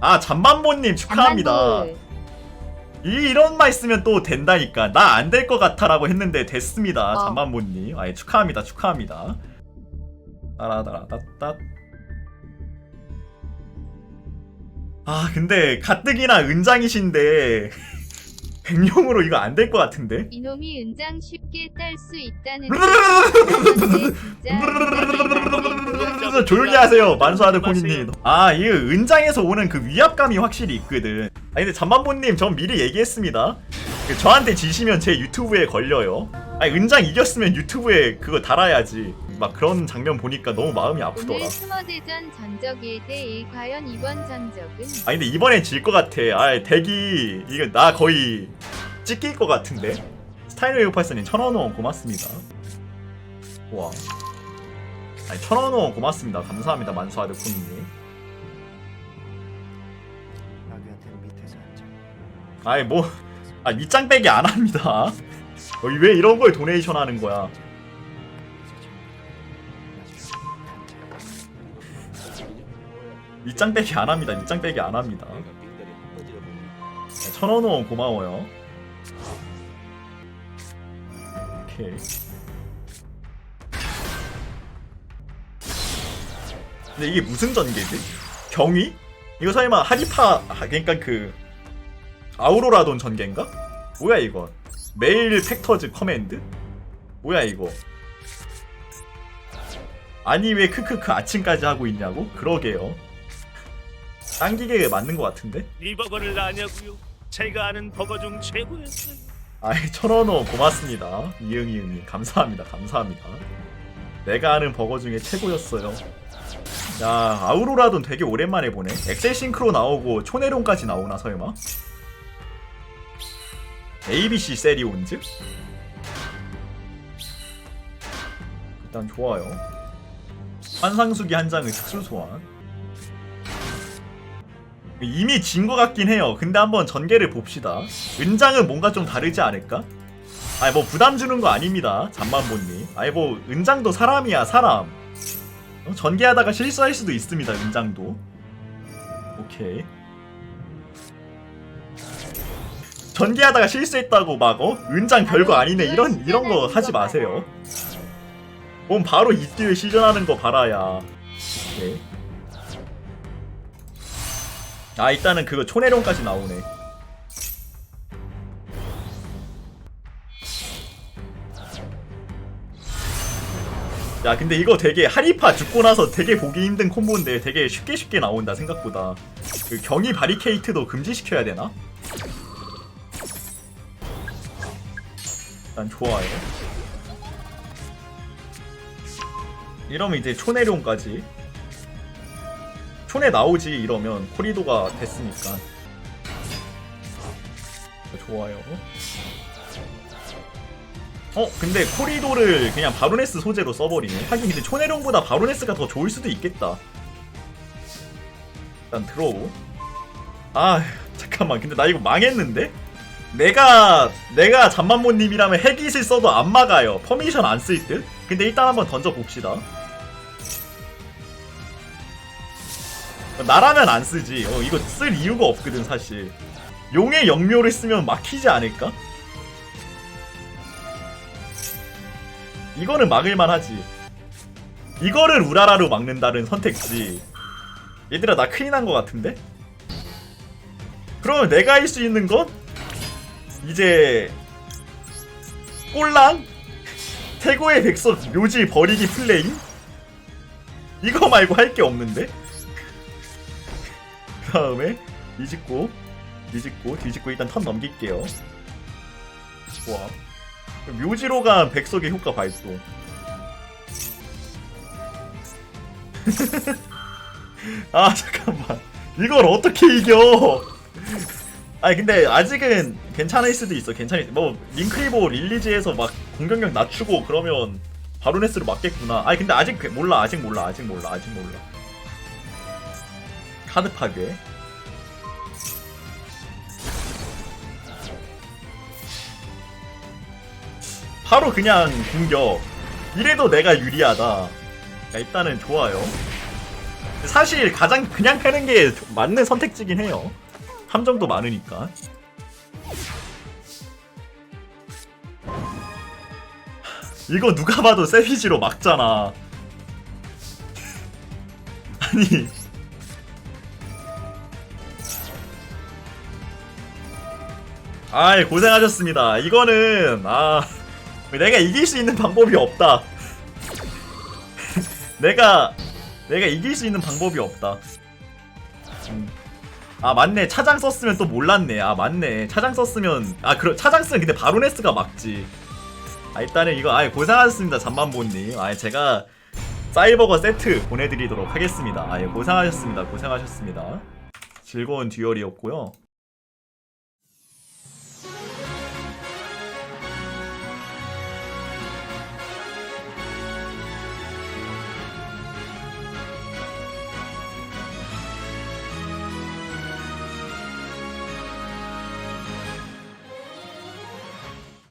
아 잠만보님 축하합니다. 잠만보. 이 이런 말 쓰면 또 된다니까. 나 안 될 것 같아라고 했는데 됐습니다. 어. 잠만보님. 아예 축하합니다. 축하합니다. 따라따라따따. 아 근데 가뜩이나 은장이신데 백룡으로 이거 안 될 것 같은데. 이놈이 은장 쉽게 딸 수 있다는 데 진짜 조용히 하세요. 만수아드 코니님. 아이 은장에서 오는 그 위압감이 확실히 있거든. 아니 근데 잠만보님 전 미리 얘기했습니다. 그 저한테 지시면 제 유튜브에 걸려요. 아니 은장 이겼으면 유튜브에 그거 달아야지 막 그런 장면 보니까 너무 마음이 아프더라. 오늘 스머대전 전적 1대1 과연 이번 전적은? 아니 근데 이번엔 질 것 같아. 아 대기 이거 나 거의 찍힐 것 같은데? 스타일웨이브 팔스님 천원 원 고맙습니다. 와. 아니 천원 원 고맙습니다. 감사합니다 만수아드 밑에서 앉아. 아이 뭐, 아 밑장 빼기 안 합니다. 어, 왜 이런 걸 도네이션 하는 거야? 밑장 빼기 안 합니다. 밑장 빼기 안 합니다. 네, 천원 원 고마워요. 오케이. 근데 이게 무슨 전개지? 경위? 이거 설마 하리파 아, 그러니까 그 아우로라돈 전개인가? 뭐야 이거? 메일 팩터즈 커맨드? 뭐야 이거? 아니 왜 크크크 아침까지 하고 있냐고? 그러게요. 당기게 맞는 것 같은데? 이 버거를 아냐고요? 제가 아는 버거 중 최고였어요. 아이 천원호 고맙습니다. 이응이응님 감사합니다. 감사합니다. 내가 아는 버거 중에 최고였어요. 야 아우로라돈 되게 오랜만에 보네. 엑셀 싱크로 나오고 초네론까지 나오나 설마? ABC 세리온즈? 일단 좋아요. 환상수기 한 장의 특수 소환. 이미 진 것 같긴 해요. 근데 한번 전개를 봅시다. 은장은 뭔가 좀 다르지 않을까? 아니 뭐 부담 주는 거 아닙니다. 잠만보님. 아니 뭐 은장도 사람이야 사람. 어? 전개하다가 실수할 수도 있습니다. 은장도. 오케이. 전개하다가 실수했다고 막 어? 은장 별거 아니네 이런 이런 거 하지 마세요. 뭔 바로 이tiêu 시전하는 거 봐라야. 오케이. 아 일단은 그거 초내룡까지 나오네. 야 근데 이거 되게 하리파 죽고 나서 되게 보기 힘든 콤보인데 되게 쉽게 쉽게 나온다 생각보다 그 경이 바리케이트도 금지시켜야 되나? 일단 좋아요 이러면 이제 초내룡까지 촌에 나오지 이러면 코리도가 됐으니까. 좋아요. 어 근데 코리도를 그냥 바로네스 소재로 써버리네. 하긴 근데 초내룡보다 바로네스가 더 좋을 수도 있겠다. 일단 들어오. 아 잠깐만. 근데 나 이거 망했는데? 내가 내가 잠만모님이라면 핵잇을 써도 안 막아요. 퍼미션 안 쓸 듯? 근데 일단 한번 던져봅시다 나라면 안 쓰지. 어, 이거 쓸 이유가 없거든, 사실. 용의 영묘를 쓰면 막히지 않을까? 이거는 막을만 하지. 이거를 우라라로 막는다는 선택지. 얘들아, 나 큰일 난 것 같은데? 그러면 내가 할 수 있는 건? 이제, 꼴랑? 태고의 백석 묘지 버리기 플레이? 이거 말고 할 게 없는데? 그 다음에 뒤집고 뒤집고 뒤집고 일단 턴 넘길게요. 좋아 묘지로 간 백석의 효과 발동 아 잠깐만. 이걸 어떻게 이겨? 아니 근데 아직은 괜찮을 수도 있어. 괜찮을 뭐 링크리보 릴리즈에서 막 공격력 낮추고 그러면 바로네스로 맞겠구나. 아니 근데 아직 몰라. 아직 몰라. 아직 몰라. 아직 몰라 카드 파괴. 바로 그냥 공격. 이래도 내가 유리하다. 야, 일단은 좋아요. 사실 가장 그냥 패는 게 맞는 선택지긴 해요. 함정도 많으니까. 이거 누가 봐도 세비지로 막잖아. 아니. 아이 고생하셨습니다. 이거는 아 내가 이길 수 있는 방법이 없다. 내가 내가 이길 수 있는 방법이 없다. 음. 아 맞네 차장 썼으면 또 몰랐네. 아 맞네 차장 썼으면 아 그럼 차장 쓰면 근데 바로네스가 막지. 아 일단은 이거 아 고생하셨습니다 잠만보님. 아 제가 사이버거 세트 보내드리도록 하겠습니다. 아 예, 고생하셨습니다. 고생하셨습니다. 즐거운 듀얼이었고요.